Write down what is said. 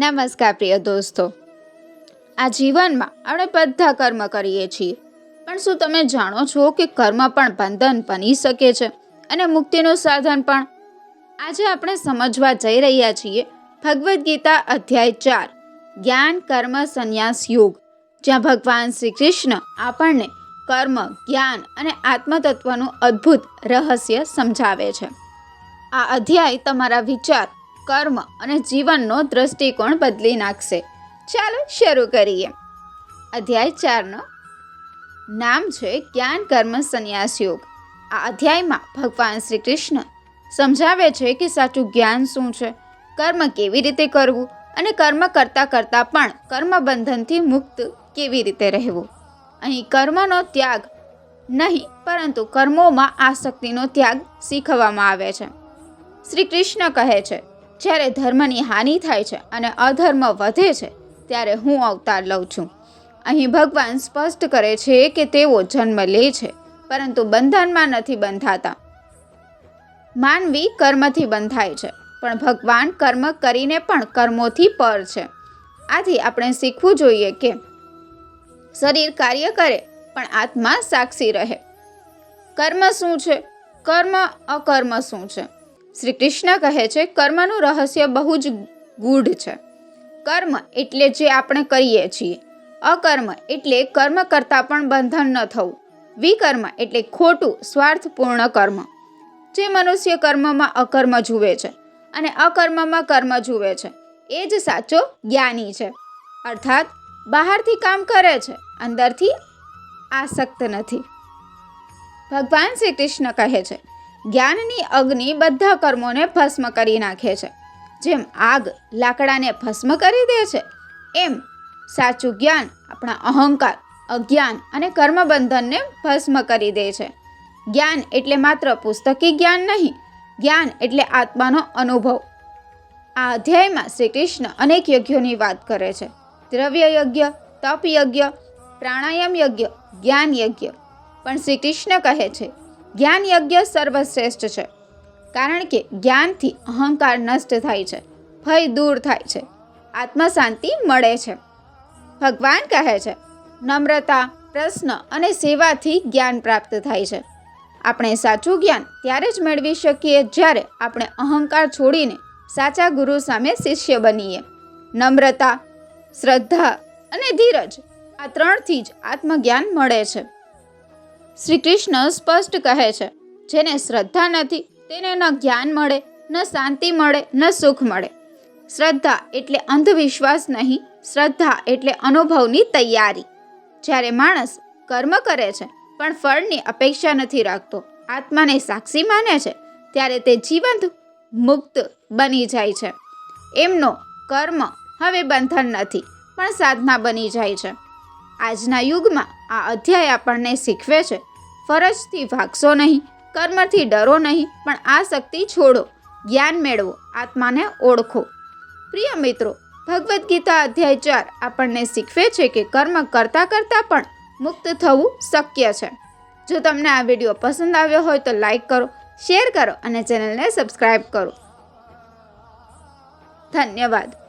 નમસ્કાર, પ્રિય દોસ્તો. આ જીવનમાં આપણે બધા કર્મ કરીએ છીએ. પણ શું તમે જાણો છો કે કર્મ પણ બંધન બની શકે છે અને મુક્તિનું સાધન પણ? આજે આપણે સમજવા જઈ રહ્યા છીએ ભગવદ્ ગીતા અધ્યાય ચાર, જ્ઞાન, કર્મ, સંન્યાસ, યોગ, જ્યાં ભગવાન શ્રી કૃષ્ણ આપણને કર્મ, જ્ઞાન અને આત્મતત્વનું અદ્ભુત રહસ્ય સમજાવે છે. આ અધ્યાય તમારા વિચાર કર્મ અને જીવનનો દ્રષ્ટિકોણ બદલી નાખશે. ચાલો શરૂ કરીએ. અધ્યાય ચારનો. નામ છે જ્ઞાન કર્મ સંન્યાસ યોગ આ અધ્યાયમાં ભગવાન શ્રી કૃષ્ણ સમજાવે છે કે સાચું જ્ઞાન શું છે? કર્મ કેવી રીતે કરવું અને કર્મ કરતાં કરતાં પણ કર્મ બંધનથી મુક્ત કેવી રીતે રહેવું? અહીં કર્મનો ત્યાગ નહીં, પરંતુ કર્મોમાં આસક્તિનો ત્યાગ શીખવવામાં આવે છે. શ્રી કૃષ્ણ કહે છે જ્યારે ધર્મની હાનિ થાય છે અને અધર્મ વધે છે, ત્યારે હું અવતાર લઉં છું. અહીં ભગવાન સ્પષ્ટ કરે છે કે તેઓ જન્મ લે છે, પરંતુ બંધનમાં નથી બંધાતા. માનવી કર્મથી બંધાય છે, પણ ભગવાન કર્મ કરીને પણ કર્મોથી પર છે. આથી આપણે શીખવું જોઈએ કે શરીર કાર્ય કરે, પણ આત્મા સાક્ષી રહે. કર્મ શું છે? કર્મ અકર્મ શું છે? શ્રી કૃષ્ણ કહે છે, કર્મનું રહસ્ય બહુ જ ગૂઢ છે. કર્મ એટલે જે આપણે કરીએ છીએ. અકર્મ એટલે કર્મ કરતાં પણ બંધન ન થવું. વિકર્મ એટલે ખોટું, સ્વાર્થપૂર્ણ કર્મ. જે મનુષ્ય કર્મમાં અકર્મ જુએ છે અને અકર્મમાં કર્મ જુએ છે, એ જ સાચો જ્ઞાની છે. અર્થાત, બહારથી કામ કરે છે, અંદરથી આસક્ત નથી. ભગવાન શ્રી કૃષ્ણ કહે છે જ્ઞાનની અગ્નિ બધા કર્મોને ભસ્મ કરી નાખે છે. જેમ આગ લાકડાને ભસ્મ કરી દે છે, એમ સાચું જ્ઞાન આપણા અહંકાર, અજ્ઞાન અને કર્મબંધનને ભસ્મ કરી દે છે. જ્ઞાન એટલે માત્ર પુસ્તકી જ્ઞાન નહીં, જ્ઞાન એટલે આત્માનો અનુભવ. આ અધ્યાયમાં શ્રી કૃષ્ણ અનેક યજ્ઞોની વાત કરે છે. દ્રવ્ય યજ્ઞ, તપ યજ્ઞ, પ્રાણાયામ યજ્ઞ, જ્ઞાન યજ્ઞ. પણ શ્રી કૃષ્ણ કહે છે જ્ઞાન યજ્ઞ સર્વશ્રેષ્ઠ છે. કારણ કે જ્ઞાનથી અહંકાર નષ્ટ થાય છે, ભય દૂર થાય છે, આત્મશાંતિ મળે છે. ભગવાન કહે છે, નમ્રતા, પ્રશ્ન અને સેવાથી જ્ઞાન પ્રાપ્ત થાય છે. આપણે સાચું જ્ઞાન ત્યારે જ મેળવી શકીએ જ્યારે આપણે અહંકાર છોડીને સાચા ગુરુ સામે શિષ્ય બનીએ. નમ્રતા, શ્રદ્ધા અને ધીરજ આ ત્રણથી જ આત્મજ્ઞાન મળે છે. શ્રી કૃષ્ણ સ્પષ્ટ કહે છે, જેને શ્રદ્ધા નથી, તેને ન જ્ઞાન મળે, ન શાંતિ મળે, ન સુખ મળે. શ્રદ્ધા એટલે અંધવિશ્વાસ નહીં, શ્રદ્ધા એટલે અનુભવની તૈયારી. જ્યારે માણસ કર્મ કરે છે, પણ ફળની અપેક્ષા નથી રાખતો, આત્માને સાક્ષી માને છે, ત્યારે તે જીવંત, મુક્ત બની જાય છે. એમનો કર્મ હવે બંધન નથી, પણ સાધના બની જાય છે. આજના યુગમાં આ અધ્યાય આપણને શીખવે છે ફરજથી ભાગશો નહીં, કર્મથી ડરો નહીં, પણ આ શક્તિ છોડો, જ્ઞાન મેળવો, આત્માને ઓળખો. પ્રિય મિત્રો, ભગવદ્ ગીતા અધ્યાય ચાર આપણને શીખવે છે કે કર્મ કરતાં કરતાં પણ મુક્ત થવું શક્ય છે. જો તમને આ વીડિયો પસંદ આવ્યો હોય તો લાઈક કરો, શેર કરો અને ચેનલને સબસ્ક્રાઈબ કરો. ધન્યવાદ.